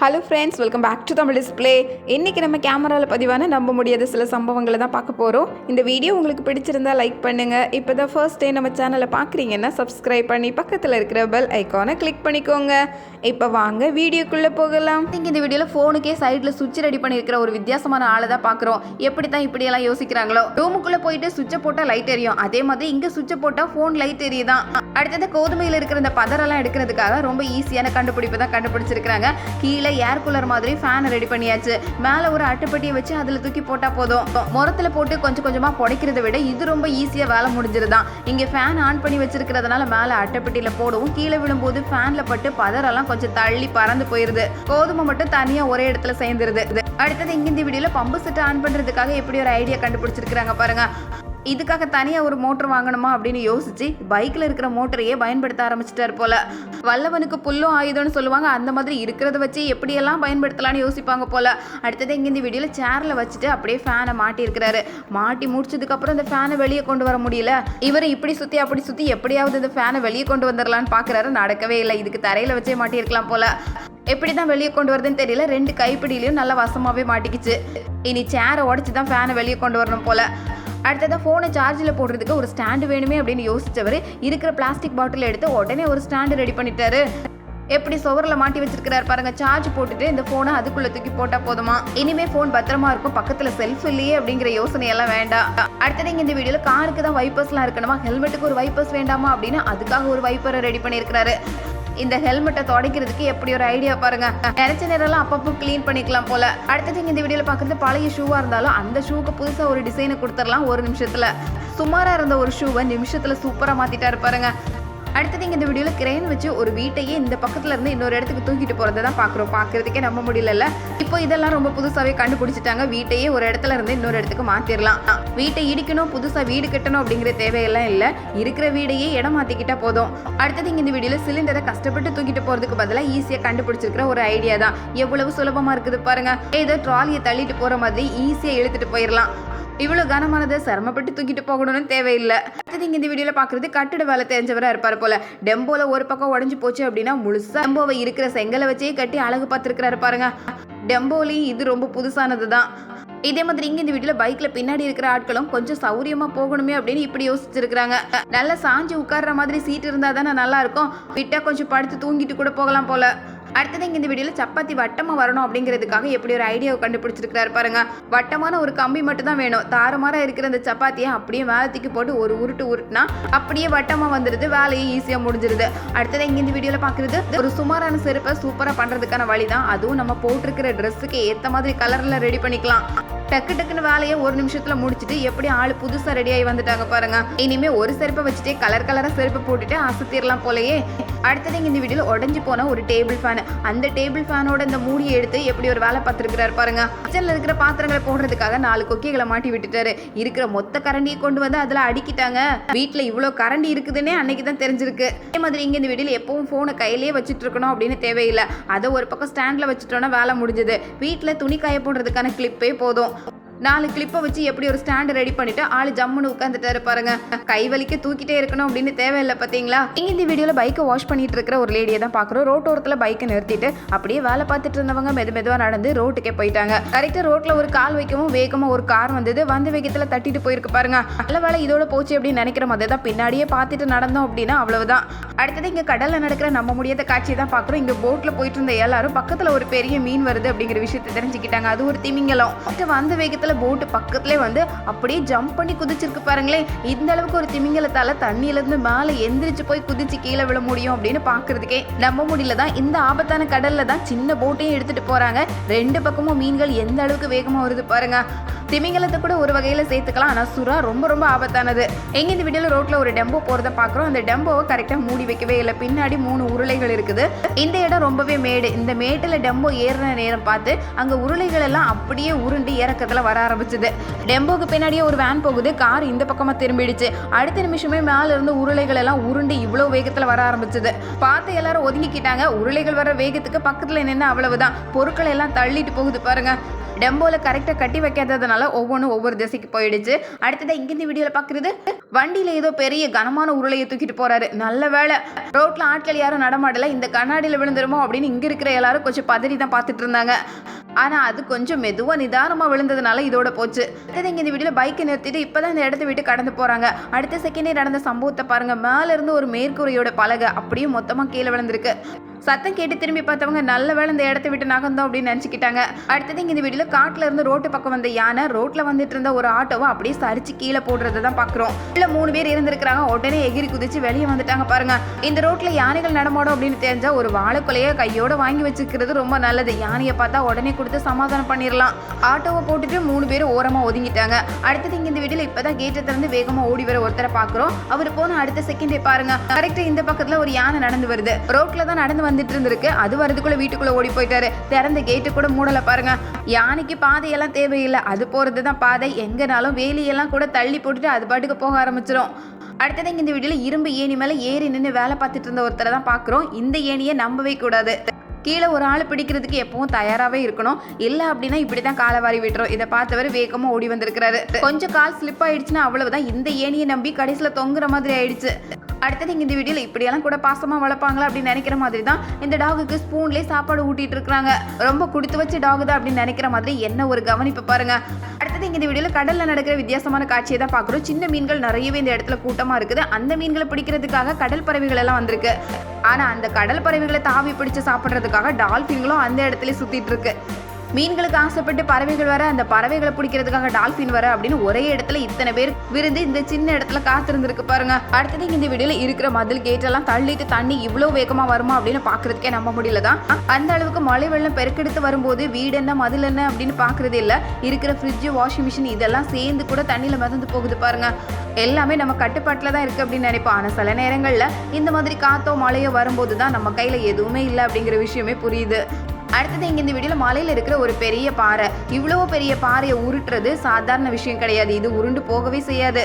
Hello friends welcome back to Tamil display இன்றைக்கி நம்ம கேமராவில் பதிவான நம்ப முடியாத சில சம்பவங்களை தான் பார்க்க போகிறோம் இந்த வீடியோ உங்களுக்கு பிடிச்சிருந்தா லைக் பண்ணுங்கள் இப்போ தான் ஃபர்ஸ்ட் டே நம்ம சேனலை பார்க்குறீங்கன்னா சப்ஸ்கிரைப் பண்ணி பக்கத்தில் இருக்கிற பெல் ஐக்கானை கிளிக் பண்ணிக்கோங்க. இப்போ வாங்க வீடியோக்குள்ளே போகலாம். நீங்கள் இந்த வீடியோவில் ஃபோனுக்கே சைடில் சுவிட்ச் ரெடி பண்ணியிருக்கிற ஒரு வித்தியாசமான ஆளை தான் பார்க்குறோம். எப்படி தான் இப்படியெல்லாம் யோசிக்கிறாங்களோ? ரூமுக்குள்ளே போயிட்டு சுவிட்சை போட்டால் லைட் எரியும். அதே மாதிரி இங்கே சுவிட்சை போட்டால் ஃபோன் லைட் எரியுதான். அடுத்தது கோதுமையில் இருக்கிற இந்த பதரெல்லாம் எடுக்கிறதுக்காக ரொம்ப ஈஸியான கண்டுபிடிப்பு தான் கண்டுபிடிச்சிருக்கிறாங்க. கீழே ஏர் கூலர் மாதிரி ஃபேன் ரெடி பண்ணியாச்சு. மேலே ஒரு அட்டுப்பட்டியை வச்சு அதில் தூக்கி போட்டால் போதும். முரத்தில் போட்டு கொஞ்சம் கொஞ்சமாக புடைக்கிறத விட இது ரொம்ப ஈஸியாக வேலை முடிஞ்சிருதான். இங்கே ஃபேன் ஆன் பண்ணி வச்சிருக்கிறதுனால மேலே அட்டைப்பட்டியில் போடவும் கீழே விழும்போது ஃபேனில் பட்டு பதரெல்லாம் கொஞ்சம் தள்ளி பறந்து போயிருது. கோதுமை மட்டும் தனியாக ஒரே இடத்துல சேர்ந்துருது. அடுத்தது இங்கே இந்த வீடியோவில் பம்பு செட் ஆன் பண்ணுறதுக்காக எப்படி ஒரு ஐடியா கண்டுபிடிச்சிருக்காங்க பாருங்கள் இதுக்காக தனியாக ஒரு மோட்டர் வாங்கணுமா அப்படின்னு யோசிச்சு பைக்கில் இருக்கிற மோட்டரையே பயன்படுத்த ஆரம்பிச்சிட்டாரு போல. வல்லவனுக்கு புல்லும் ஆயுதம்னு சொல்லுவாங்க. அந்த மாதிரி இருக்கிறத வச்சு எப்படியெல்லாம் பயன்படுத்தலாம்னு யோசிப்பாங்க போல. அடுத்தது இங்கே இந்த வீடியோவில் சேரில் வச்சுட்டு அப்படியே ஃபேனை மாட்டியிருக்கிறாரு மாட்டி முடிச்சதுக்கப்புறம் இந்த ஃபேனை வெளியே கொண்டு வர முடியல. இவர் இப்படி சுற்றி அப்படி சுற்றி எப்படியாவது இந்த ஃபேனை வெளியே கொண்டு வந்துடலான்னு பார்க்குறாரு நடக்கவே இல்லை. இதுக்கு தரையில் வச்சே மாட்டியிருக்கலாம் போல. எப்படி தான் வெளியே கொண்டு வருதுன்னு தெரியல. ரெண்டு கைப்பிடியிலையும் நல்லா வசமாகவே மாட்டிக்கிச்சு. இனி சேரை உடச்சி தான் ஃபேனை வெளியே கொண்டு வரணும் போல. அடுத்ததாக ஃபோனை சார்ஜில் போடுறதுக்கு ஒரு ஸ்டாண்டு வேணுமே அப்படின்னு யோசித்தவர் இருக்கிற பிளாஸ்டிக் பாட்டில் எடுத்து உடனே ஒரு ஸ்டாண்டு ரெடி பண்ணிட்டாரு. எப்படி சுவரில் மாட்டி வச்சிருக்கிறாரு பாருங்க சார்ஜ் போட்டுட்டு இந்த ஃபோனை அதுக்குள்ள தூக்கி போட்டா போதுமா? இனிமே ஃபோன் பத்திரமா இருக்கும் பக்கத்துல செல்ஃப் இல்லையே அப்படிங்கிற யோசனை எல்லாம் வேண்டாம். அடுத்தது இந்த வீடியோல காருக்கு தான் வைப்பர்ஸ்லாம் இருக்கணுமா? ஹெல்மெட்டுக்கு ஒரு வைப்பர்ஸ் வேண்டாமா அப்படின்னு அதுக்காக ஒரு வைப்பரை ரெடி பண்ணியிருக்கிறாரு. இந்த ஹெல்மெட்டை துடைக்கிறதுக்கு எப்படி ஒரு ஐடியா பாருங்க. நினைச்ச நேரம்லாம் அப்பப்போ க்ளீன் பண்ணிக்கலாம் போல. அடுத்தது இந்த வீடியோல பார்க்குறது பழைய ஷூவா இருந்தாலும் அந்த ஷூக்கு புதுசா ஒரு டிசைனை கொடுத்துடலாம் ஒரு நிமிஷத்துல. சுமாரா இருந்த ஒரு ஷூவை நிமிஷத்துல சூப்பரா மாத்திட்டாரு பாருங்க. அடுத்தது இங்கே இந்த வீடியோவில் கிரெயின் வச்சு ஒரு வீட்டையே இந்த பக்கத்தில் இருந்து இன்னொரு இடத்துக்கு தூக்கிட்டு போகிறத தான் பார்க்குறோம் பார்க்குறதுக்கே நம்ப முடியல இப்போ இதெல்லாம் ரொம்ப புதுசாவே கண்டுபிடிச்சிட்டாங்க. வீட்டையே ஒரு இடத்துல இருந்து இன்னொரு இடத்துக்கு மாத்திரலாம். வீட்டை இடிக்கணும் புதுசா வீடு கட்டணும் அப்படிங்கிற தேவையெல்லாம் இல்ல. இருக்கிற வீடையே இடம் மாத்திக்கிட்டா போதும். அடுத்தது இந்த வீடியோல சிலிண்டரை கஷ்டப்பட்டு தூக்கிட்டு போறதுக்கு பதிலாக ஈஸியா கண்டுபிடிச்சிருக்கிற ஒரு ஐடியா தான். எவ்வளவு சுலபமா இருக்குது பாருங்க. ஏதோ ட்ராலியை தள்ளிட்டு போற மாதிரி ஈஸியா இழுத்துட்டு போயிடலாம் இவ்வளோ கனமானதை சிரமப்பட்டு தூக்கிட்டு போகணும்னு தேவையில்லை. அடுத்தது இங்கே இந்த வீடியோவில் பார்க்குறது கட்டிட வேலை தெரிஞ்சவராக இருப்பார் போல. டெம்போல ஒரு பக்கம் உடஞ்சி போச்சு அப்படின்னா முழுசாக டெம்போவை இருக்கிற செங்கலை வச்சே கட்டி அழகு பார்த்துருக்கிறாரு பாருங்க. டெம்போலையும் இது ரொம்ப புதுசானது தான் இதே மாதிரி இங்க இந்த வீட்டுல பைக்ல பின்னாடி இருக்கிற ஆட்களும் கொஞ்சம் சௌரியமா போகணுமே அப்படின்னு இப்படி யோசிச்சிருக்காங்க நல்லா சாஞ்சு உட்கார்ற மாதிரி சீட் இருந்தா தானே நல்லா இருக்கும். விட்டா கொஞ்சம் படுத்து தூங்கிட்டு கூட போகலாம் போல. அடுத்தது இங்கே இந்த வீடியோவில் சப்பாத்தி வட்டமாக வரணும் அப்படிங்கிறதுக்காக எப்படி ஒரு ஐடியாவை கண்டுபிடிச்சிருக்காரு பாருங்க. வட்டமான ஒரு கம்பி மட்டும் தான் வேணும். தாறுமாறாக இருக்கிற அந்த சப்பாத்தியை அப்படியே மேலே தூக்கி போட்டு ஒரு உருட்டு உருட்டுனா அப்படியே வட்டமாக வந்துடுது. வேலையும் ஈஸியாக முடிஞ்சிருது. அடுத்தது இங்கே இந்த வீடியோவில் பார்க்குறது ஒரு சுமாரான செருப்பை சூப்பராக பண்ணுறதுக்கான வழி தான் அதுவும் நம்ம போட்டிருக்கிற ட்ரெஸ்ஸுக்கு ஏற்ற மாதிரி கலரில் ரெடி பண்ணிக்கலாம். டக்கு டக்குன்னு வேலையை ஒரு நிமிஷத்துல முடிச்சுட்டு எப்படி ஆள் புதுசா ரெடி ஆகி வந்துட்டாங்க பாருங்க. இனிமே ஒரு செருப்பை வச்சுட்டே கலர் கலரா செருப்பு போட்டுட்டு அசத்திடலாம் போலயே. அடுத்தது இங்க இந்த வீடியோல உடஞ்சி போன ஒரு டேபிள் ஃபேன் அந்த டேபிள் ஃபேனோட இந்த மூடியை எடுத்து எப்படி ஒரு வேலை பார்த்துருக்கிறாரு பாருங்க. கிச்சன்ல இருக்கிற பாத்திரங்களை போடுறதுக்காக நாலு கொக்கிகளை மாட்டி விட்டுட்டாரு. இருக்கிற மொத்த கரண்டியை கொண்டு வந்து அதுல அடிக்கிட்டாங்க. வீட்டுல இவ்வளவு கரண்டி இருக்குதுன்னே அன்னைக்கு தான் தெரிஞ்சிருக்கு. அதே மாதிரி இங்க இந்த வீடியோல எப்பவும் போனை கையிலேயே வச்சுட்டு இருக்கணும் அப்படின்னு தேவையில்லை. அதை ஒரு பக்கம் ஸ்டாண்ட்ல வச்சுட்டோன்னா வேலை முடிஞ்சது. வீட்டுல துணி காய போடுறதுக்கான கிளிப்பே போதும். நாலு கிளிப்பை வச்சு எப்படி ஒரு ஸ்டாண்ட் ரெடி பண்ணிட்டு ஆள் ஜம்முன்னு உட்காந்துட்டாரு பாருங்க. கை வலிக்க தூக்கிட்டே இருக்கணும் அப்படின்னு தேவையில்லை பார்த்தீங்களா இங்க இந்த வீடியோல பைக்கை வாஷ் பண்ணிட்டு இருக்கிற ஒரு லேடியை தான் பாக்குறோம். ரோட்டோரத்துல பைக்கை நிறுத்திட்டு அப்படியே வேலை பார்த்துட்டு இருந்தவங்க மெது மெதுவா நடந்து ரோட்டுக்கே போயிட்டாங்க. கரெக்டா ரோட்ல ஒரு கால் வைக்கவும் வேகமா ஒரு கார் வந்தது. வந்த வேகத்துல தட்டிட்டு போயிருக்கு பாருங்க. நல்ல வேலை இதோட போச்சு அப்படின்னு நினைக்கிற மாதிரி தான் பின்னாடியே பார்த்துட்டு நடந்தோம் அப்படின்னா அவ்வளவுதான். அடுத்தது இங்க கடல்ல நடக்கிற நம்ம முடியாத காட்சியை தான் பாக்குறோம். இங்க போட்ல போயிட்டு இருந்த எல்லாரும் பக்கத்துல ஒரு பெரிய மீன் வருது அப்படிங்கிற விஷயத்தை தெரிஞ்சுக்கிட்டாங்க. அது ஒரு திமிங்கலம். அடுத்து வந்த வேகத்துல போட்டு பக்கத்துலேயே வந்து அப்படியே ஜம்ப் பண்ணி குதிச்சிருக்கு பாருங்களேன். இந்த அளவுக்கு ஒரு திமிங்கலத்தால தண்ணியிலேருந்து மேலே எந்திரிச்சு போய் குதிச்சு கீழே விழ முடியும் அப்படின்னு பார்க்குறதுக்கே நம்ப முடியல தான். இந்த ஆபத்தான கடல்ல தான் சின்ன போட்டையும் எடுத்துட்டு போறாங்க. ரெண்டு பக்கமும் மீன்கள் எந்த அளவுக்கு வேகமாக வருது பாருங்க. திமிங்கலத்தை கூட ஒரு வகையில் சேர்த்துக்கலாம். ஆனால் சுறா ரொம்ப ரொம்ப ஆபத்தானது. எங்கே இந்த வீடியோவில் ரோட்டில் ஒரு டெம்போ போகிறத பார்க்குறோம். அந்த டெம்போவை கரெக்டாக மூடி வைக்கவே இல்லை. பின்னாடி மூணு உருளைகள் இருக்குது. இந்த இடம் ரொம்பவே மேடு. இந்த மேட்டில் டெம்போ ஏறுற நேரம் பார்த்து அங்கே உருளைகள் எல்லாம் அப்படியே உருண்டு இறக்கத்தில் வர ஆரம்பிச்சது. டெம்போக்கு பின்னாடியே ஒரு வேன் போகுது. கார் இந்த பக்கமாக திரும்பிடுச்சு. அடுத்த நிமிஷமே மேலே இருந்து உருளைகள் எல்லாம் உருண்டு இவ்வளோ வேகத்தில் வர ஆரம்பிச்சது. பார்த்து எல்லாரும் ஒதுங்கிக்கிட்டாங்க. உருளைகள் வர வேகத்துக்கு பக்கத்தில் நின்று அவ்வளவுதான். பொருட்களை எல்லாம் தள்ளிட்டு போகுது பாருங்க. டெம்போல கரெக்டாக கட்டி வைக்காததுனால ஒவ்வொன்றும் ஒவ்வொரு திசைக்கு போயிடுச்சு. அடுத்ததான் இங்கிருந்து வீடியோவில் பார்க்குறது வண்டியில் ஏதோ பெரிய கனமான உருளையை தூக்கிட்டு போறாரு. நல்ல வேலை ரோட்ல ஆட்கள் யாரும் நடமாடல இந்த கண்ணாடியில் விழுந்துருமோ அப்படின்னு இங்க இருக்கிற எல்லாரும் கொஞ்சம் பதறி தான் பார்த்துட்டு இருந்தாங்க. ஆனா அது கொஞ்சம் மெதுவா நிதானமா விழுந்ததுனால இதோட போச்சு. அடுத்தது இங்க இந்த வீடியோல பைக்கை நிறுத்திட்டு இப்பதான் இந்த இடத்த விட்டு கடந்து போறாங்க. அடுத்த செகண்டே நடந்த சம்பவத்தை பாருங்க. மேல இருந்து ஒரு மேற்கூரையோட பலகை அப்படியே மொத்தமா கீழே விழுந்திருக்கு. சத்தம் கேட்டு திரும்பி பார்த்தவங்க நல்ல வேலை இந்த இடத்த விட்டு நகர்ந்தோம் அப்படின்னு நினச்சிக்கிட்டாங்க. அடுத்தது இங்கே இந்த வீடியோல காட்டுல இருந்து ரோட்டு பக்கம் வந்த யானை ரோட்டில் வந்துட்டு இருந்த ஒரு ஆட்டோவை அப்படியே சரிச்சு கீழே போடுறத தான் பாக்குறோம் இல்லை மூணு பேர் இருந்திருக்கிறாங்க. உடனே எகிரி குதிச்சு வெளியே வந்துட்டாங்க பாருங்க. இந்த ரோட்டில் யானைகள் நடமாடும் அப்படின்னு தெரிஞ்சால் ஒரு வாழைக்குலையை கையோட வாங்கி வச்சுக்கிறது ரொம்ப நல்லது. யானையை பார்த்தா உடனே கொடுத்து சமாதானம் பண்ணிடலாம் ஆட்டோவை போட்டுட்டு மூணு பேரும் ஓரமாக ஒதுங்கிட்டாங்க. அடுத்தது இங்கே இந்த வீட்டில் இப்போ தான் கேட்டை திறந்து வேகமாக ஓடி வர ஒருத்தரை பார்க்குறோம். அவர் போன அடுத்த செகண்டே பாருங்க. கரெக்டாக இந்த பக்கத்தில் ஒரு யானை நடந்து வருது. ரோட்டில் தான் நடந்து வந்துட்டு இருந்திருக்கு அது வரதுக்குள்ள வீட்டுக்குள்ள ஓடி போயிட்டாரு. திறந்த கேட்டு கூட மூடல பாருங்க. யானைக்கு பாதையெல்லாம் தேவையில்லை. அது போறது தான் பாதை. எங்கனாலும் வேலியெல்லாம் கூட தள்ளி போட்டுட்டு அது பாட்டுக்கு போக ஆரம்பிச்சிடும் அடுத்தது இந்த வீடியோல இரும்பு ஏணி மேல ஏறி நின்று வேலை பார்த்துட்டு இருந்த ஒருத்தரை தான் பாக்குறோம் இந்த ஏணியை நம்பவே கூடாது. கீழே ஒரு ஆள் பிடிக்கிறதுக்கு எப்பவும் தயாராகவே இருக்கணும். இல்லை அப்படின்னா இப்படி தான் காலை வாரி விட்டுரும். இதை பார்த்தவர் வேகமாக ஓடி வந்திருக்கிறாரு. கொஞ்சம் கால் ஸ்லிப் ஆயிடுச்சுன்னா அவ்வளவுதான். இந்த ஏணியை நம்பி கடைசியில் தொங்குற மாதிரி ஆயிடுச்சு. அடுத்தது இங்கே இந்த வீடியோவில் இப்படியெல்லாம் கூட பாசமாக வளர்ப்பாங்களா அப்படின்னு நினைக்கிற மாதிரி தான் இந்த டாகுக்கு ஸ்பூன்லேயே சாப்பாடு ஊட்டிட்டு இருக்காங்க ரொம்ப கொடுத்து வச்ச டாகு தான் அப்படின்னு நினைக்கிற மாதிரி என்ன ஒரு கவனிப்பு பாருங்க. அடுத்தது இந்த வீடியோவில் கடலில் நடக்கிற வித்தியாசமான காட்சியை தான் பார்க்குறோம். சின்ன மீன்கள் நிறையவே இந்த இடத்துல கூட்டமாக இருக்குது. அந்த மீன்களை பிடிக்கிறதுக்காக கடல் பறவைகள் எல்லாம் வந்திருக்கு. ஆனால் அந்த கடல் பறவைகளை தாவி பிடிச்சு சாப்பிட்றதுக்காக டால்ஃபின்களும் அந்த இடத்துல சுற்றிட்டு இருக்கு. மீன்களுக்கு ஆசைப்பட்டு பறவைகள் வர அந்த பறவைகளை பிடிக்கிறதுக்காக டால்ஃபின் வர அப்படின்னு ஒரே இடத்துல இத்தனை பேர் விருந்து இந்த சின்ன இடத்துல காத்திருந்திருக்கு பாருங்க. அடுத்தது இந்த வீடியோல இருக்கிற மதில் கேட் எல்லாம் தள்ளிட்டு தண்ணி இவ்வளவு வேகமா வருமா அப்படின்னு பாக்குறதுக்கே நம்ப முடியல தான். அந்த அளவுக்கு மழை வெள்ளம் பெருக்கெடுத்து வரும்போது வீடு என்ன மதில் என்ன அப்படின்னு பாக்குறது இல்ல. இருக்கிற ஃப்ரிட்ஜ் வாஷிங் மிஷின் இதெல்லாம் சேர்ந்து கூட தண்ணியில மிதந்து போகுது பாருங்க. எல்லாமே நம்ம கட்டுப்பாட்டில் தான் இருக்கு அப்படின்னு நினைப்போம். ஆனால் சில நேரங்களில் இந்த மாதிரி காத்தோ மழையோ வரும்போது தான் நம்ம கையில எதுவுமே இல்லை அப்படிங்கிற விஷயமே புரியுது. அடுத்தது இங்க இந்த வீடியோவில் மலையில இருக்கிற ஒரு பெரிய பாறை. இவ்வளவு பெரிய பாறையை உருட்டுறது சாதாரண விஷயம் கிடையாது. இது உருண்டு போகவே செய்யாது.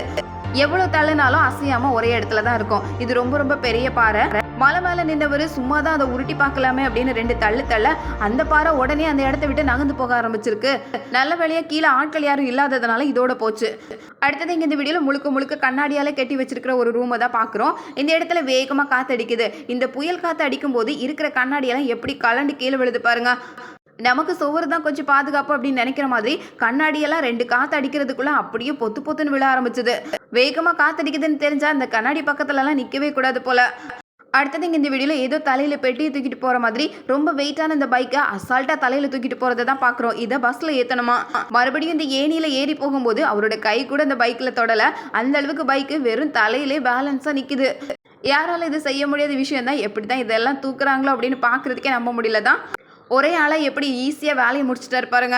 எவ்வளவு தள்ளுனாலும் அசையாம ஒரே இடத்துல தான் இருக்கும். இது ரொம்ப ரொம்ப பெரிய பாறை. மலை மேல நின்றவர் சும்மா தான் அதை உருட்டி பார்க்கலாமே அப்படின்னு ரெண்டு தள்ளு தள்ள அந்த பாறை உடனே அந்த இடத்த விட்டு நகர்ந்து போக ஆரம்பிச்சிருக்கு. நல்ல வேலையா கீழே ஆட்கள் யாரும் இல்லாததுனால இதோட போச்சு. அடுத்தது இங்க இந்த வீடியோவில் முழுக்க முழுக்க கண்ணாடியால கட்டி வச்சிருக்கிற ஒரு ரூமை தான் பாக்குறோம் இந்த இடத்துல வேகமா காத்தடிக்குது இந்த புயல் காற்று அடிக்கும்போது இருக்கிற கண்ணாடியெல்லாம் எப்படி கலண்டு கீழே விழுது பாருங்க. நமக்கு சுவர் தான் கொஞ்சம் பாதுகாப்பு அப்படின்னு நினைக்கிற மாதிரி கண்ணாடியெல்லாம் ரெண்டு காத்து அடிக்கிறதுக்குள்ள அப்படியே பொத்து பொத்துன்னு விழ ஆரம்பிச்சது. வேகமா காத்தடிக்குதுன்னு தெரிஞ்சா அந்த கண்ணாடி பக்கத்துல எல்லாம் நிக்கவே கூடாது போல. அடுத்தது இங்கே இந்த வீடியோவில் ஏதோ தலையில் பெட்டியை தூக்கிட்டு போகிற மாதிரி ரொம்ப வெயிட்டான இந்த பைக்கை அசால்ட்டாக தலையில் தூக்கிட்டு போகிறத தான் பார்க்குறோம். இதை பஸ்ஸில் ஏற்றணுமா மறுபடியும் இந்த ஏனியில் ஏறி போகும்போது அவரோட கை கூட இந்த பைக்கில் தொடலை. அந்த அளவுக்கு பைக்கு வெறும் தலையிலே பேலன்ஸாக நிற்கிது யாரால இது செய்ய முடியாத விஷயம் தான் எப்படி தான் இதெல்லாம் தூக்குறாங்களோ அப்படின்னு பார்க்குறதுக்கே நம்ப முடியல தான் ஒரே ஆளாக எப்படி ஈஸியாக வேலையை முடிச்சுட்டாரு பாருங்க.